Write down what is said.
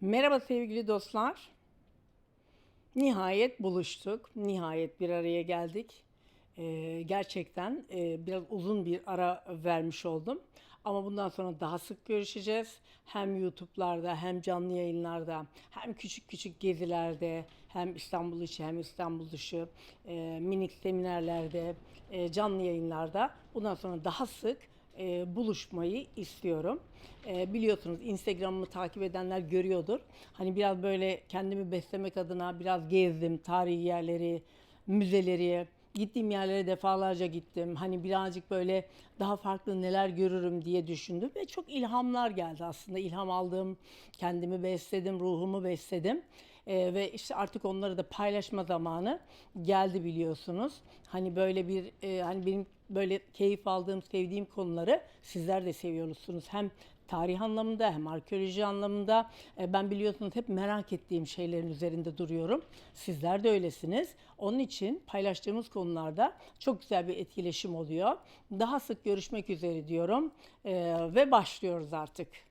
Merhaba sevgili dostlar. Nihayet buluştuk. Nihayet bir araya geldik. Ee, gerçekten e, biraz uzun bir ara vermiş oldum. Ama bundan sonra daha sık görüşeceğiz. Hem YouTube'larda hem canlı yayınlarda hem küçük küçük gezilerde hem İstanbul içi hem İstanbul dışı e, minik seminerlerde e, canlı yayınlarda bundan sonra daha sık e, buluşmayı istiyorum. E, biliyorsunuz Instagram'ımı takip edenler görüyordur. Hani biraz böyle kendimi beslemek adına biraz gezdim. Tarihi yerleri, müzeleri, gittiğim yerlere defalarca gittim. Hani birazcık böyle daha farklı neler görürüm diye düşündüm ve çok ilhamlar geldi aslında. İlham aldım, kendimi besledim, ruhumu besledim. Ee, ve işte artık onları da paylaşma zamanı geldi biliyorsunuz. Hani böyle bir e, hani benim böyle keyif aldığım, sevdiğim konuları sizler de seviyorsunuz. Hem tarih anlamında hem arkeoloji anlamında E, ben biliyorsunuz hep merak ettiğim şeylerin üzerinde duruyorum. Sizler de öylesiniz. Onun için paylaştığımız konularda çok güzel bir etkileşim oluyor. Daha sık görüşmek üzere diyorum E, ve başlıyoruz artık.